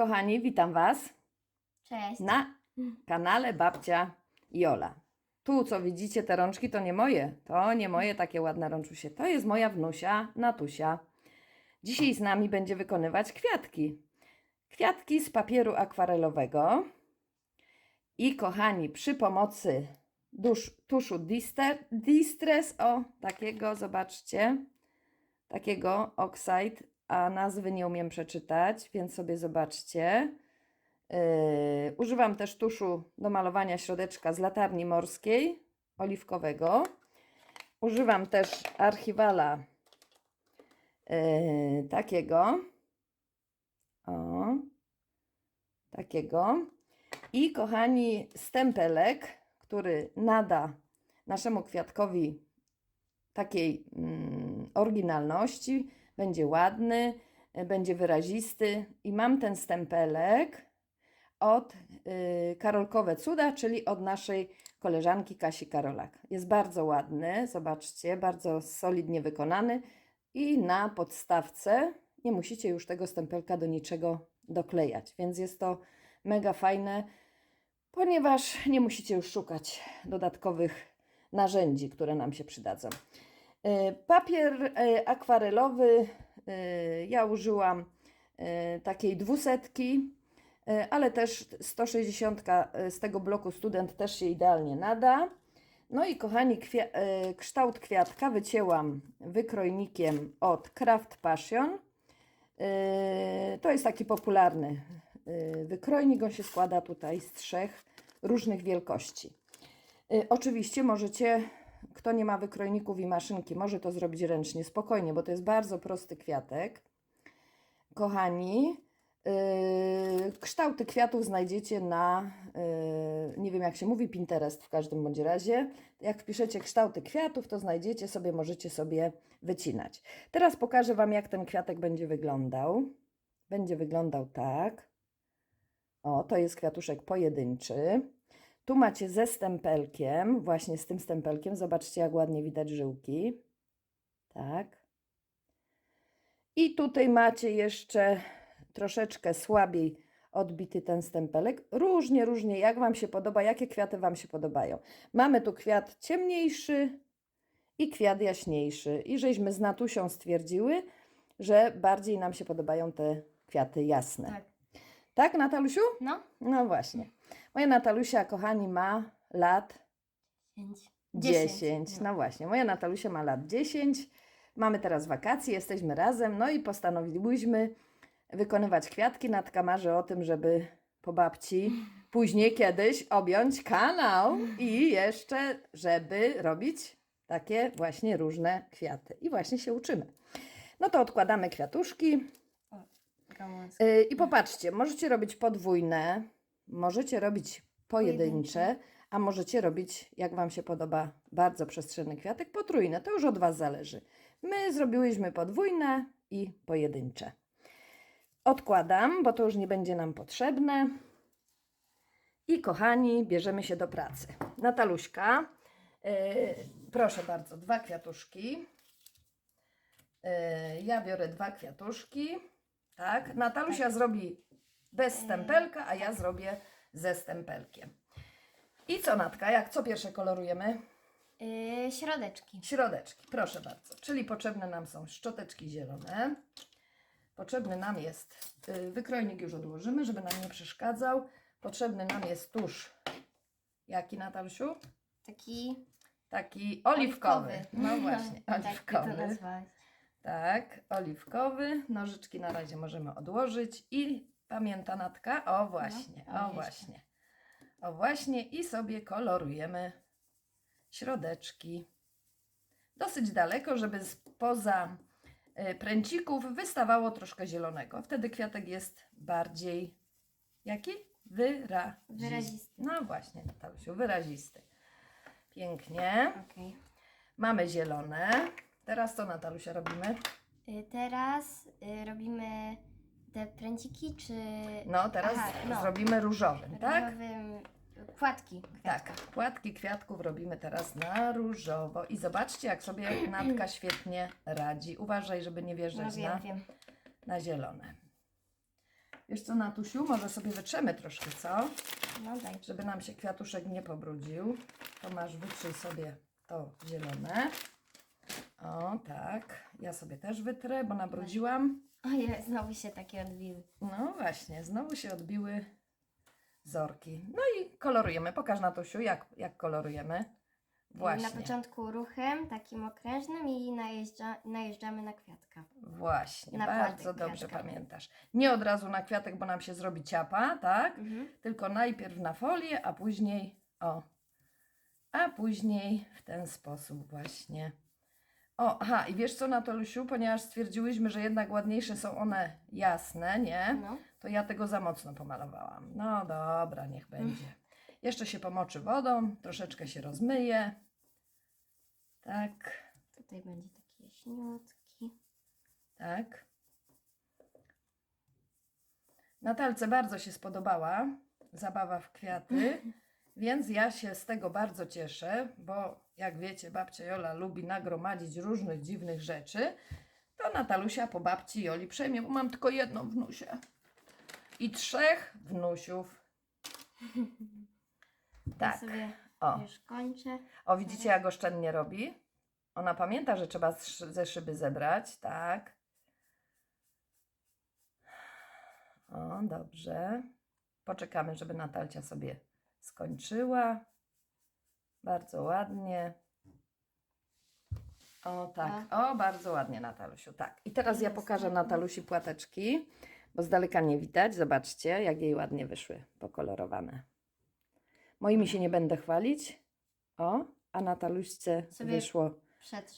kochani, witam Was Cześć. na kanale Babcia Jola. Tu, co widzicie, te rączki to nie moje. To nie moje takie ładne rączusie. To jest moja wnusia Natusia. Dzisiaj z nami będzie wykonywać kwiatki. Kwiatki z papieru akwarelowego. I kochani, przy pomocy dusz, tuszu Dister, Distress, o takiego, zobaczcie, takiego Oxide, a nazwy nie umiem przeczytać, więc sobie zobaczcie. Yy, używam też tuszu do malowania środeczka z latarni morskiej, oliwkowego. Używam też archiwala yy, takiego. O, takiego. I kochani, stempelek, który nada naszemu kwiatkowi takiej mm, oryginalności, będzie ładny, y, będzie wyrazisty. I mam ten stempelek od y, Karolkowe Cuda, czyli od naszej koleżanki Kasi Karolak. Jest bardzo ładny, zobaczcie, bardzo solidnie wykonany i na podstawce nie musicie już tego stempelka do niczego doklejać, więc jest to mega fajne, ponieważ nie musicie już szukać dodatkowych narzędzi, które nam się przydadzą. Y, Papier y, akwarelowy y, ja użyłam takiej dwusetki, ale też 160 z tego bloku student też się idealnie nada. No i kochani, kwia- kształt kwiatka wycięłam wykrojnikiem od Craft Passion. To jest taki popularny wykrojnik, on się składa tutaj z trzech różnych wielkości. Oczywiście możecie, kto nie ma wykrojników i maszynki, może to zrobić ręcznie, spokojnie, bo to jest bardzo prosty kwiatek. Kochani, yy, kształty kwiatów znajdziecie na, yy, nie wiem jak się mówi, Pinterest w każdym bądź razie. Jak wpiszecie kształty kwiatów, to znajdziecie sobie, możecie sobie wycinać. Teraz pokażę Wam, jak ten kwiatek będzie wyglądał. Będzie wyglądał tak. O, to jest kwiatuszek pojedynczy. Tu macie ze stempelkiem, właśnie z tym stempelkiem. Zobaczcie, jak ładnie widać żyłki. Tak. I tutaj macie jeszcze troszeczkę słabiej odbity ten stempelek. Różnie, różnie, jak Wam się podoba, jakie kwiaty Wam się podobają. Mamy tu kwiat ciemniejszy i kwiat jaśniejszy. I żeśmy z Natusią stwierdziły, że bardziej nam się podobają te kwiaty jasne. Tak. Tak, Natalusiu? No. No właśnie. Moja Natalusia, kochani, ma lat Pięć. 10. No właśnie, moja Natalusia ma lat 10. Mamy teraz wakacje, jesteśmy razem, no i postanowiłyśmy wykonywać kwiatki. Natka marzy o tym, żeby po babci później kiedyś objąć kanał i jeszcze, żeby robić takie właśnie różne kwiaty. I właśnie się uczymy. No to odkładamy kwiatuszki. Yy, I popatrzcie, możecie robić podwójne, możecie robić pojedyncze, Pojedyncze. a możecie robić, jak Wam się podoba, bardzo przestrzenny kwiatek, potrójne. To już od Was zależy. My zrobiłyśmy podwójne i pojedyncze. Odkładam, bo to już nie będzie nam potrzebne. I kochani, bierzemy się do pracy. Nataluśka, yy, proszę bardzo, dwa kwiatuszki. Yy, ja biorę dwa kwiatuszki. Tak, Natalusia zrobi bez stempelka, a ja zrobię ze stempelkiem. I co Natka, jak co pierwsze kolorujemy? Yy, środeczki. Środeczki, proszę bardzo. Czyli potrzebne nam są szczoteczki zielone. Potrzebny nam jest, y, wykrojnik już odłożymy, żeby nam nie przeszkadzał. Potrzebny nam jest tusz. Jaki Natalusiu? Taki Taki oliwkowy. No właśnie, tak, to oliwkowy. nazwałaś. Tak, oliwkowy. Nożyczki na razie możemy odłożyć. I pamięta Natka? O właśnie, No, o, właśnie. O właśnie i sobie kolorujemy środeczki. Dosyć daleko, żeby spoza e, pręcików wystawało troszkę zielonego. Wtedy kwiatek jest bardziej jaki? Wyrazisty. Wyrazisty. No właśnie, Natalusiu, wyrazisty. Pięknie. Okej. Mamy zielone. Teraz co Natalusia robimy? Yy, teraz yy, robimy te pręciki, czy No, teraz Aha, no. zrobimy różowym, tak? różowym płatki. Tak, płatki kwiatków robimy teraz na różowo. I zobaczcie, jak sobie Natka świetnie radzi. Uważaj, żeby nie No wjeżdżać wiem, na, wiem. na zielone. Wiesz co, Natusiu, może sobie wytrzemy troszkę, co? No daj. Żeby nam się kwiatuszek nie pobrudził. To masz, wytrzyj sobie to zielone. O, tak. Ja sobie też wytrę, bo nabrudziłam. Ojej, znowu się takie odbiły. No właśnie, znowu się odbiły zorki. No i kolorujemy. Pokaż Natusiu, jak, jak kolorujemy. Właśnie. Na początku ruchem takim okrężnym i najeżdża, najeżdżamy na kwiatka. Właśnie, Na bardzo płatek dobrze kwiatka. pamiętasz. Nie od razu na kwiatek, bo nam się zrobi ciapa, tak? Mhm. Tylko najpierw na folię, a później o. A później w ten sposób właśnie. O, aha, i wiesz co, Natolusiu, ponieważ stwierdziłyśmy, że jednak ładniejsze są one jasne, nie? No. To ja tego za mocno pomalowałam. No dobra, niech będzie. Jeszcze się pomoczy wodą, troszeczkę się rozmyje. Tak, Tutaj będzie taki jaśniutki. tak. Natalce bardzo się spodobała zabawa w kwiaty, więc ja się z tego bardzo cieszę, bo jak wiecie, babcia Jola lubi nagromadzić różnych dziwnych rzeczy. To Natalusia po babci Joli przejmie, bo mam tylko jedną wnusię i trzech wnusiów. Ja Tak, sobie o. już kończę. O, widzicie, jak oszczędnie robi? Ona pamięta, że trzeba ze szyby zebrać, tak. O, dobrze. Poczekamy, żeby Natalcia sobie skończyła. Bardzo ładnie. O, tak. O, bardzo ładnie, Natalusiu. Tak. I teraz ja pokażę. Natalusi płateczki, bo z daleka nie widać. Zobaczcie, jak jej ładnie wyszły pokolorowane. Moimi się nie będę chwalić. O, a Nataluśce Sobie wyszło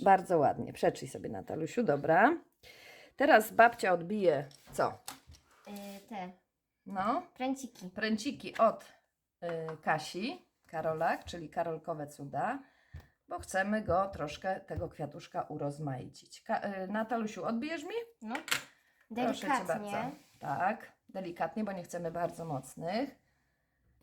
bardzo ładnie. Przeczyj sobie, Natalusiu, dobra. Teraz babcia odbije co? Y, te No, pręciki. pręciki od Kasi, Karolak, czyli Karolkowe Cuda, bo chcemy go troszkę, tego kwiatuszka urozmaicić. Ka- y, Natalusiu, odbijesz mi? No. Proszę Cię bardzo. Delikatnie. Tak, delikatnie, bo nie chcemy bardzo mocnych.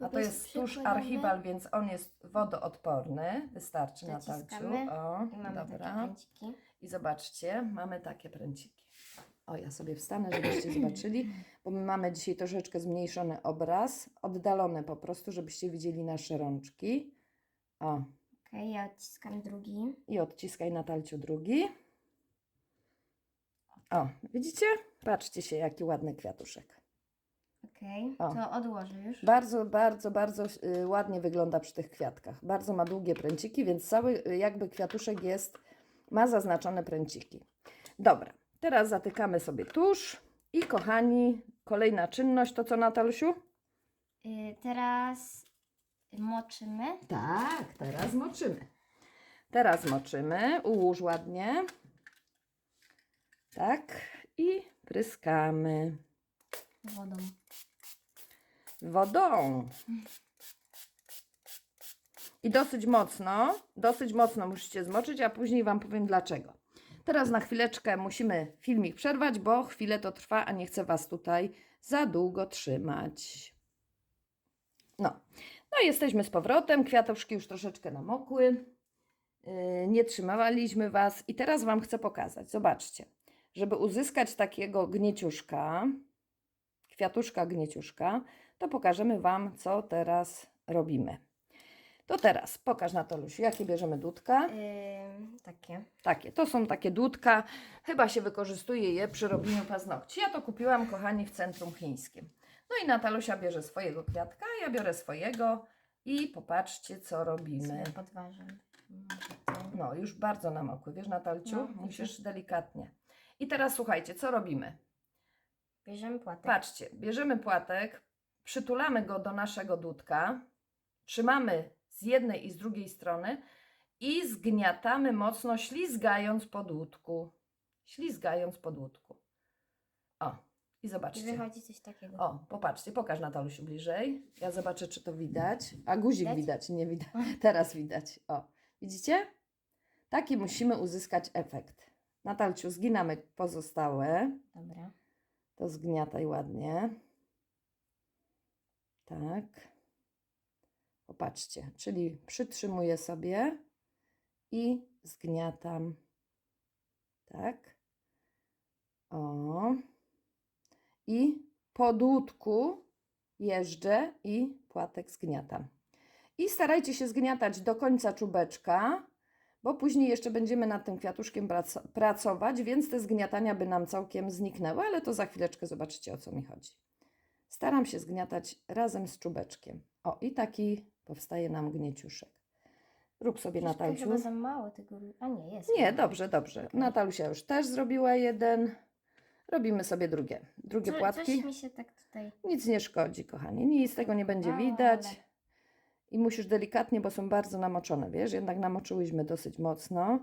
A to jest tusz archiwal, więc on jest wodoodporny. Wystarczy, Natalciu. Dociskamy O, I mamy takie dobra. pręciki. I zobaczcie, mamy takie pręciki. O, ja sobie wstanę, żebyście zobaczyli, bo my mamy dzisiaj troszeczkę zmniejszony obraz, oddalony po prostu, żebyście widzieli nasze rączki. O, Okej, ja odciskam drugi. i odciskaj Natalciu drugi. O, widzicie? Patrzcie się, jaki ładny kwiatuszek. Okej, O. to odłożę już. Bardzo, bardzo, bardzo y, ładnie wygląda przy tych kwiatkach. Bardzo ma długie pręciki, więc cały y, jakby kwiatuszek jest, ma zaznaczone pręciki. Dobra, teraz zatykamy sobie tusz i kochani, kolejna czynność to co Natalusiu? Y, teraz moczymy. Tak, teraz moczymy. Teraz moczymy, ułóż ładnie. Tak, i pryskamy wodą. wodą. I dosyć mocno, dosyć mocno musicie zmoczyć, a później Wam powiem dlaczego. Teraz na chwileczkę musimy filmik przerwać, bo chwilę to trwa, a nie chcę Was tutaj za długo trzymać. No, no jesteśmy z powrotem. Kwiatuszki już troszeczkę namokły. Yy, nie trzymaliśmy Was i teraz Wam chcę pokazać. Zobaczcie, żeby uzyskać takiego gnieciuszka, kwiatuszka gnieciuszka, to pokażemy Wam, co teraz robimy. To teraz pokaż Natolusiu, jakie bierzemy dudka. Y, takie. Takie, to są takie dudka. Chyba się wykorzystuje je przy robieniu paznokci. Ja to kupiłam, kochani, w centrum chińskim. No i Natalusia bierze swojego kwiatka, ja biorę swojego i popatrzcie, co robimy. To. No, już bardzo namokły, wiesz Natalciu? No. Musisz delikatnie. I teraz słuchajcie, co robimy? Bierzemy płatek. Patrzcie, bierzemy płatek, przytulamy go do naszego dudka, trzymamy z jednej i z drugiej strony i zgniatamy mocno, ślizgając po dłutku. Ślizgając po dłutku. O, i zobaczcie. wychodzi coś takiego. O, popatrzcie, pokaż Natalusiu bliżej. Ja zobaczę, czy to widać. A guzik Widać? widać, nie widać. Teraz widać. O, widzicie? Taki musimy uzyskać efekt. Natalciu, zginamy pozostałe. Dobra. To zgniataj ładnie. Tak. Popatrzcie, czyli przytrzymuję sobie i zgniatam. Tak. O. I po dłutku jeżdżę i płatek zgniatam. I starajcie się zgniatać do końca czubeczka, bo później jeszcze będziemy nad tym kwiatuszkiem prac- pracować, więc te zgniatania by nam całkiem zniknęły, ale to za chwileczkę zobaczycie o co mi chodzi. Staram się zgniatać razem z czubeczkiem. O, i taki powstaje nam gnieciuszek. Rób sobie Natalciu. chyba za mało tego. A nie, jest. Nie, dobrze, dobrze. Natalusia już też zrobiła jeden. Robimy sobie drugie. Drugie Co, płatki. Coś mi się tak tutaj. Nic nie szkodzi, kochanie. Nic z tego nie będzie widać. I musisz delikatnie, bo są bardzo namoczone, wiesz? Jednak namoczyłyśmy dosyć mocno,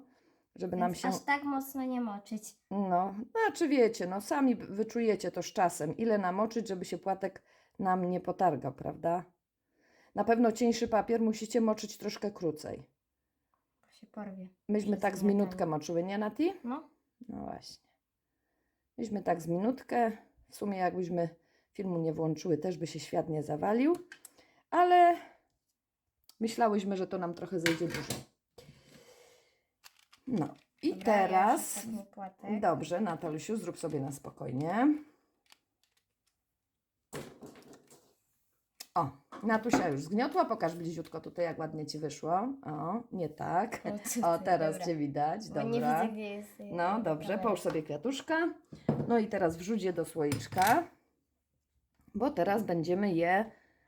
żeby nam Więc się... Aż tak mocno nie moczyć. No, znaczy wiecie, no sami wyczujecie to z czasem, ile namoczyć, żeby się płatek nam nie potargał, prawda? Na pewno cieńszy papier musicie moczyć troszkę krócej. Się porwie. Myśmy tak z minutkę moczyły, nie Nati? No. No właśnie. Myśmy tak z minutkę. W sumie jakbyśmy filmu nie włączyły, też by się świat nie zawalił. Ale myślałyśmy, że to nam trochę zejdzie dużo. No i Dobra, teraz... Ja. Dobrze, Natalusiu, zrób sobie na spokojnie. O, Natusia już zgniotła. Pokaż bliziutko tutaj, jak ładnie Ci wyszło. O, nie tak. O, teraz dobra. Cię widać. Bo nie Dobra. widzę, gdzie jest. y, No dobrze, połóż sobie kwiatuszka. No i teraz wrzuć je do słoiczka, bo teraz będziemy je,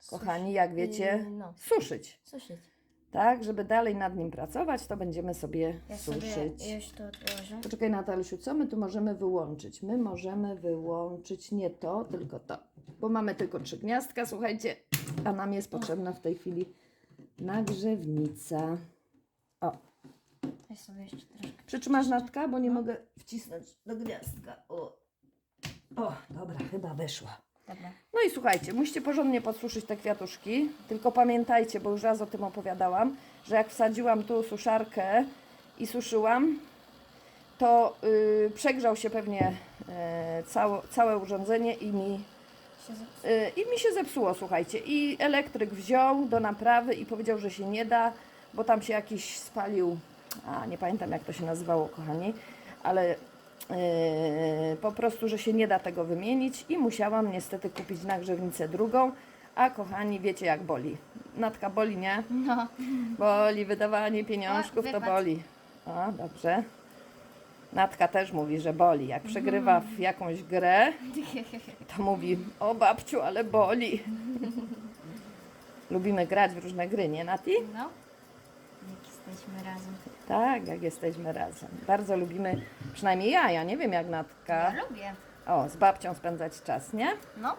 kochani, jak wiecie, Yy, no, suszyć. suszyć. Tak, żeby dalej nad nim pracować, to będziemy sobie Ja suszyć. sobie już to odłożę. Poczekaj Natalusiu, co my tu możemy wyłączyć? My możemy wyłączyć nie to, tylko to. Bo mamy tylko trzy gniazdka, słuchajcie, a nam jest potrzebna w tej chwili nagrzewnica. O, Ja sobie jeszcze troszkę. przytrzymasz natka, bo nie mogę wcisnąć do gniazdka. O, o dobra, chyba wyszła. Dobra. No i słuchajcie, musicie porządnie podsuszyć te kwiatuszki, tylko pamiętajcie, bo już raz o tym opowiadałam, że jak wsadziłam tu suszarkę i suszyłam, to yy, przegrzał się pewnie yy, całe urządzenie i mi, Yy, i mi się zepsuło, słuchajcie. I elektryk wziął do naprawy i powiedział, że się nie da, bo tam się jakiś spalił, a nie pamiętam jak to się nazywało, kochani, ale Yy, po prostu, że się nie da tego wymienić i musiałam niestety kupić nagrzewnicę drugą, a kochani, wiecie jak boli. Natka boli, nie? No. Boli, wydawanie pieniążków to boli. O, dobrze. Natka też mówi, że boli. Jak przegrywa w jakąś grę, to mówi, o babciu, ale boli. Lubimy grać w różne gry, nie Nati? No. Jak jesteśmy razem. Tak, jak jesteśmy razem. Bardzo lubimy, przynajmniej ja, ja nie wiem jak Natka. Ja lubię. O, z babcią spędzać czas, nie? No.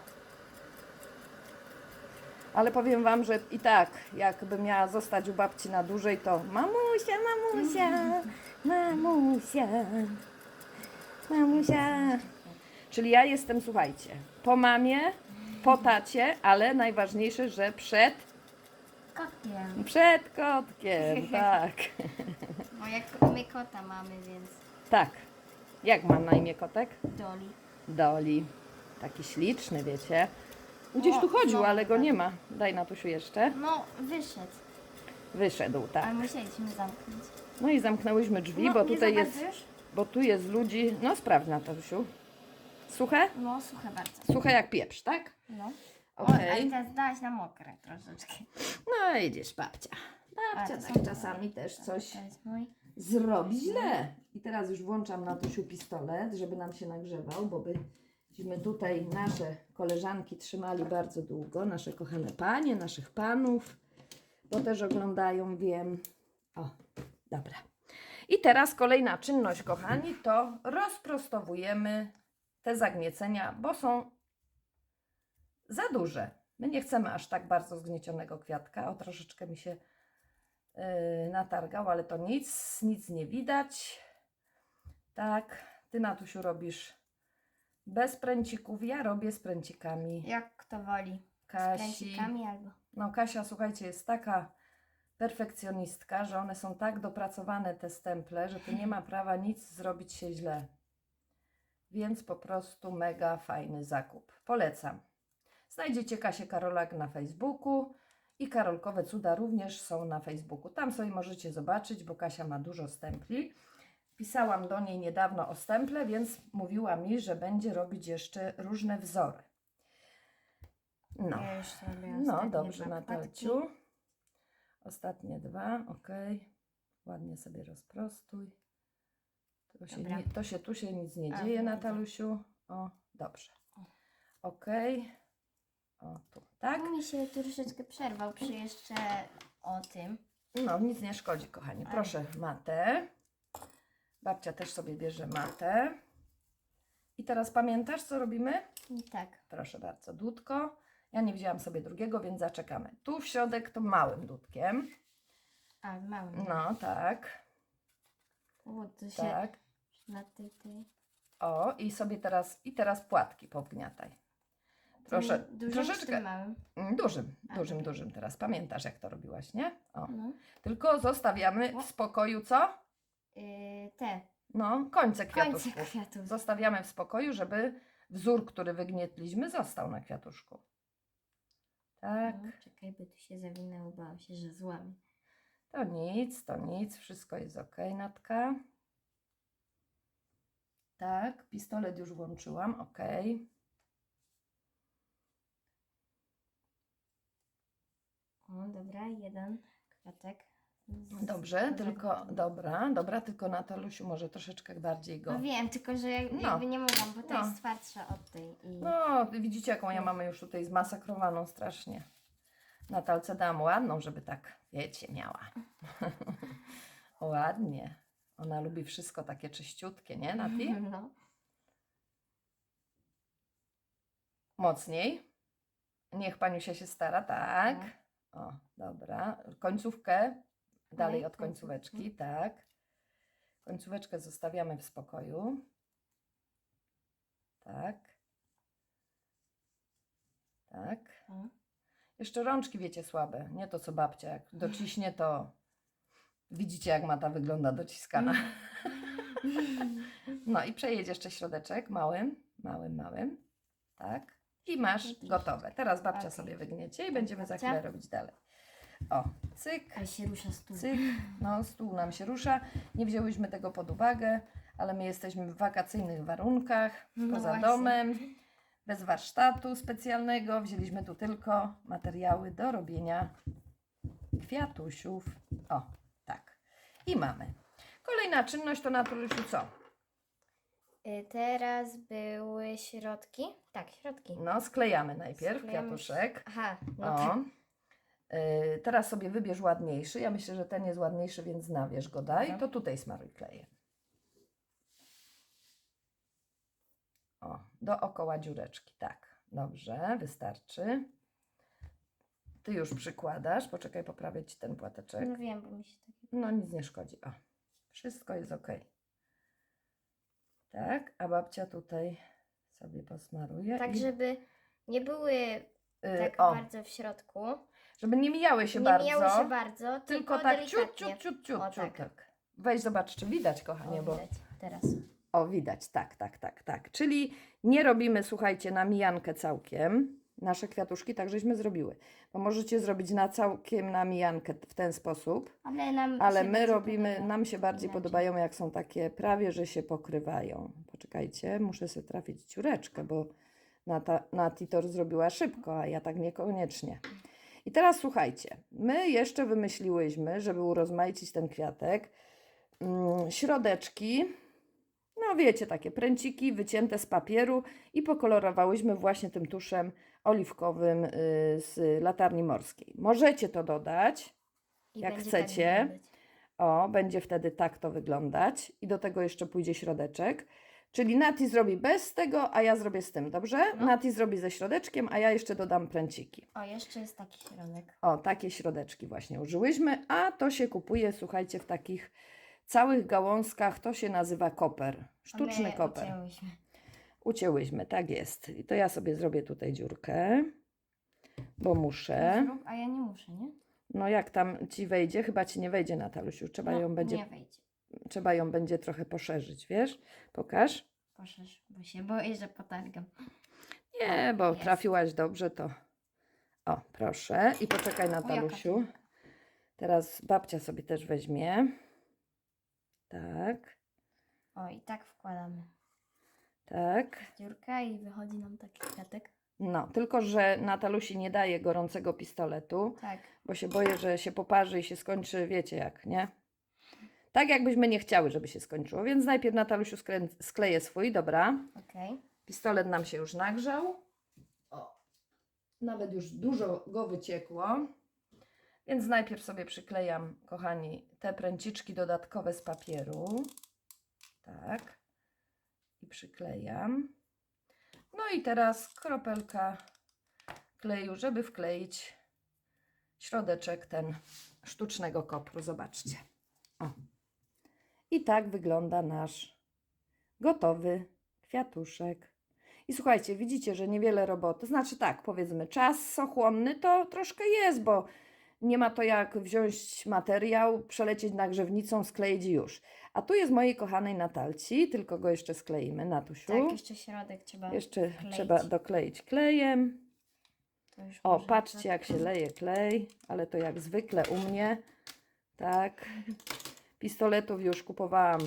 Ale powiem Wam, że i tak, jakbym miała zostać u babci na dłużej, to mamusia, mamusia, mamusia, mamusia. Czyli ja jestem, słuchajcie, po mamie, po tacie, ale najważniejsze, że przed, Kotkiem. przed kotkiem, tak. Bo jak my kota mamy, więc Tak. Jak mam na imię kotek? Doli. Doli. Taki śliczny, wiecie. Gdzieś tu chodził, no, ale go tak. nie ma. Daj Natusiu jeszcze. No, wyszedł. Wyszedł, tak. Ale musieliśmy zamknąć. No i zamknnęłyśmy drzwi, no, bo nie tutaj jest, bo tu jest ludzi. No sprawdź Natusiu. Suche? No, suche bardzo. Suche jak pieprz, tak? No. Okej. O, ale teraz dałaś na mokre troszeczkę. No idziesz babcia. Babcia A, to tak są- czasami też coś To jest mój. zrobi źle. I teraz już włączam Natusiu pistolet, żeby nam się nagrzewał, bo byśmy tutaj nasze koleżanki trzymali bardzo długo, nasze kochane panie, naszych panów, bo też oglądają, wiem. O, dobra. I teraz kolejna czynność, kochani, to rozprostowujemy te zagniecenia, bo są za duże. My nie chcemy aż tak bardzo zgniecionego kwiatka. O, troszeczkę mi się yy, natargał, ale to nic, nic nie widać. Tak, ty Natusiu robisz bez pręcików, ja robię z pręcikami. Jak kto woli. Z Kasi. kręcikami albo. No Kasia, słuchajcie, jest taka perfekcjonistka, że one są tak dopracowane, te stemple, że tu nie ma prawa nic zrobić się źle. Więc po prostu mega fajny zakup. Polecam. Znajdziecie Kasię Karolak na Facebooku i Karolkowe Cuda również są na Facebooku. Tam sobie możecie zobaczyć, bo Kasia ma dużo stempli. Pisałam do niej niedawno o stemple, więc mówiła mi, że będzie robić jeszcze różne wzory. No. No dobrze, Natalciu. Ostatnie dwa, ok. Ładnie sobie rozprostuj. To się, nie, to się tu się nic nie A, dzieje. Natalusiu. O, dobrze. Ok. O, tu, tak? Mi się troszeczkę przerwał przy jeszcze o tym. No, nic nie szkodzi, kochani. Proszę matę. Babcia też sobie bierze matę. I teraz pamiętasz, co robimy? Tak. Proszę bardzo, dudko. Ja nie wzięłam sobie drugiego, więc zaczekamy. Tu w środek to małym dudkiem. A, mały. No, tak, O, to się tak. na tej, tej. O, i sobie teraz, i teraz płatki powgniataj. Proszę, Tym Dużym troszeczkę, małym? Mm, dużym, A, dużym, dużym teraz. Pamiętasz, jak to robiłaś, nie? O. No. Tylko zostawiamy w spokoju, co? Yy, te. No, końce Końce kwiatuszków. kwiatów. Zostawiamy w spokoju, żeby wzór, który wygnietliśmy, został na kwiatuszku. Tak, No, czekaj, by tu się zawinęło, bałam się, że złamie. to nic, to nic, wszystko jest ok, Natka. Tak, pistolet już włączyłam, ok. O, dobra, jeden kwiatek. Dobrze, tylko, dobra, dobra, tylko Natalusiu może troszeczkę bardziej go. No wiem, tylko że jak, No. jakby nie mogłam, bo to No. jest twardsza od tej. I... No, widzicie, jaką ja mamy już tutaj zmasakrowaną strasznie. Natalce dam ładną, żeby tak, wiecie, miała. Ładnie. Ona lubi wszystko takie czyściutkie, nie, Nati? No. Mocniej. Niech Paniusia się stara, tak. O, dobra. Końcówkę dalej od końcóweczki, tak. Końcóweczkę zostawiamy w spokoju. Tak. Tak. O. Jeszcze rączki, wiecie, słabe. Nie to co babcia. Jak dociśnie, to widzicie, jak mata wygląda dociskana. No i przejedź jeszcze środeczek małym, małym, małym. Tak. I masz gotowe. Teraz babcia Okej. sobie wygniecie i będziemy za chwilę robić dalej. O, cyk, Ale się rusza stół. cyk. No, stół nam się rusza. Nie wzięłyśmy tego pod uwagę, ale my jesteśmy w wakacyjnych warunkach, No poza właśnie. domem, bez warsztatu specjalnego. Wzięliśmy tu tylko materiały do robienia kwiatusiów. O, tak. I mamy. Kolejna czynność to naturalnie co? Y, Teraz były środki. Tak, środki. No, sklejamy najpierw Sklejamy kwiatuszek. Aha, no O. tak. Y, teraz sobie wybierz ładniejszy. Ja myślę, że ten jest ładniejszy, więc nawierz go daj. To tutaj smaruj klejem. O, dookoła dziureczki. Tak, dobrze, wystarczy. Ty już przykładasz. Poczekaj, poprawię Ci ten płateczek. No wiem, bo mi się takie... No nic nie szkodzi. O, wszystko jest ok. Tak, a babcia tutaj sobie posmaruje. Tak, i, żeby nie były y, tak o, bardzo w środku. Żeby nie mijały się nie bardzo. mijały się bardzo, tylko, Tylko tak ciut, ciut, ciut, ciut, O, tak. tak. Weź zobacz, czy widać, kochanie, O, bo... widać teraz. O, widać, tak, tak, tak, tak. Czyli nie robimy, słuchajcie, na mijankę całkiem. Nasze kwiatuszki tak żeśmy zrobiły. Bo możecie zrobić na całkiem na mijankę w ten sposób, Ale nam ale my robimy, podoba. nam się bardziej inaczej. podobają, jak są takie prawie, że się pokrywają. Poczekajcie, muszę sobie trafić dziureczkę, bo Nata, Natitor zrobiła szybko, a ja tak niekoniecznie. I teraz słuchajcie, my jeszcze wymyśliłyśmy, żeby urozmaicić ten kwiatek, mm, środeczki, no wiecie, takie pręciki wycięte z papieru i pokolorowałyśmy właśnie tym tuszem oliwkowym y, z latarni morskiej. Możecie to dodać, I jak będzie chcecie. Tak o, będzie wtedy tak to wyglądać i do tego jeszcze pójdzie środeczek. Czyli Nati zrobi bez tego, a ja zrobię z tym, dobrze? No. Nati zrobi ze środeczkiem, a ja jeszcze dodam pręciki. o, jeszcze jest taki środek. O, takie środeczki właśnie użyłyśmy, a to się kupuje, słuchajcie, w takich całych gałązkach, to się nazywa koper, sztuczny My koper. ucięłyśmy. Ucięłyśmy, tak jest. I to ja sobie zrobię tutaj dziurkę, bo muszę. A ja nie muszę, nie? No jak tam ci wejdzie, chyba ci nie wejdzie Natalusiu, trzeba no, ją będzie, Nie wejdzie. Trzeba ją będzie trochę poszerzyć, wiesz? Pokaż. Poszerz, bo się boję, że potargam. Nie, bo jest. trafiłaś dobrze, to. O, proszę. I poczekaj, Natalusiu. piękna. Teraz babcia sobie też weźmie. Tak, O, i tak wkładamy tak. dziurkę i wychodzi nam taki kwiatek. No, tylko że Natalusi nie daje gorącego pistoletu, Tak. bo się boję, że się poparzy i się skończy, wiecie jak, nie? Tak jakbyśmy nie chciały, żeby się skończyło. Więc najpierw Natalusiu skrę- skleję swój, dobra. Okej. Pistolet nam się już nagrzał. O, nawet już dużo go wyciekło. Więc najpierw sobie przyklejam, kochani, te pręciczki dodatkowe z papieru. Tak. I przyklejam. No i teraz kropelka kleju, żeby wkleić środeczek ten sztucznego kopru. Zobaczcie. O. I tak wygląda nasz gotowy kwiatuszek. I słuchajcie, widzicie, że niewiele roboty. Znaczy tak, powiedzmy, czas ochłonny to troszkę jest, bo nie ma to jak wziąć materiał, przelecieć nagrzewnicą, skleić i już. A tu jest mojej kochanej Natalci, tylko go jeszcze skleimy, Natusiu. Tak, jeszcze środek trzeba. jeszcze trzeba dokleić klejem. O, patrzcie tak. jak się leje klej, ale to jak zwykle u mnie. Tak. Pistoletów już kupowałam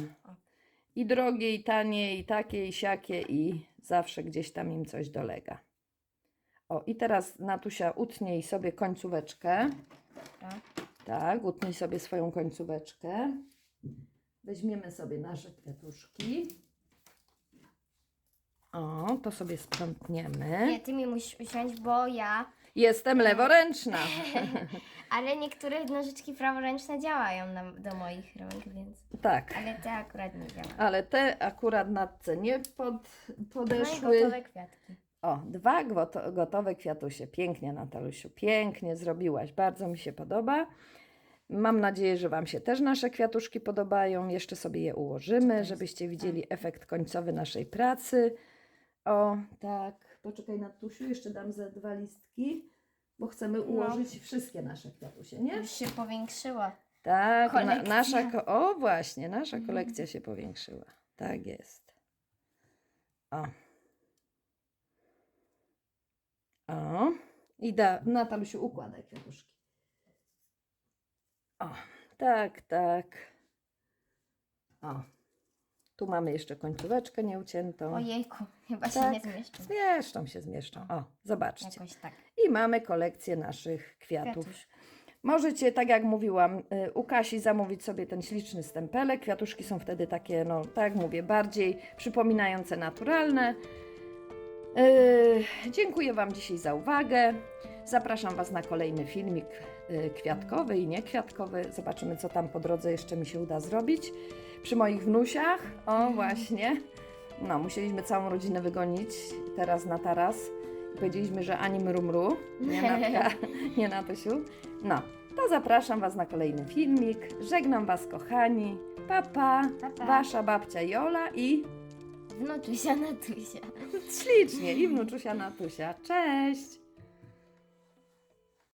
i drogie, i tanie, i takie, i siakie, i zawsze gdzieś tam im coś dolega. O, i teraz Natusia utnij sobie końcóweczkę. Dobra. Tak, utnij sobie swoją końcóweczkę. Weźmiemy sobie nasze kwiatuszki. O, to sobie sprzątniemy. Nie, ty mi musisz usiąść, bo ja. Jestem leworęczna. Ale niektóre nożyczki praworęczne działają na, do moich rąk, więc. Tak, Ale te akurat nie działają. ale te akurat natce nie pod, No i podeszły. gotowe kwiatki. O, dwa goto- gotowe kwiatusie. Pięknie, Natalusiu, pięknie zrobiłaś. Bardzo mi się podoba. Mam nadzieję, że Wam się też nasze kwiatuszki podobają. Jeszcze sobie je ułożymy, żebyście widzieli efekt końcowy naszej pracy. O, tak. Poczekaj, Natusiu, jeszcze dam ze dwa listki, bo chcemy ułożyć wszystkie nasze kwiatusie, nie? Już się powiększyła. Tak, na, Kolekcja. nasza, ko- o właśnie, nasza kolekcja się powiększyła. Tak jest. O. O. I da, Natalusiu, układaj kwiatuszki. O, tak, tak. O. Tu mamy jeszcze końcóweczkę nieuciętą. Ojejku, chyba się Tak. nie zmieszczą. Zmieszczą się, zmieszczą. O, zobaczcie. Jakoś tak. I mamy kolekcję naszych kwiatów. Kwiatusz. Możecie, tak jak mówiłam, y, u Kasi zamówić sobie ten śliczny stempelek. Kwiatuszki są wtedy takie, no tak mówię, bardziej przypominające naturalne. Yy, dziękuję Wam dzisiaj za uwagę. Zapraszam Was na kolejny filmik y, kwiatkowy i niekwiatkowy. Zobaczymy, co tam po drodze jeszcze mi się uda zrobić. Przy moich wnusiach, o właśnie. No, musieliśmy całą rodzinę wygonić teraz na taras. Powiedzieliśmy, że ani mrumru, nie Natka, nie. No, to zapraszam Was na kolejny filmik. Żegnam Was, kochani. Papa, pa, Pa, pa. Wasza babcia Jola i Wnuczusia, Natusia. ślicznie, i wnuczusia Natusia. Cześć!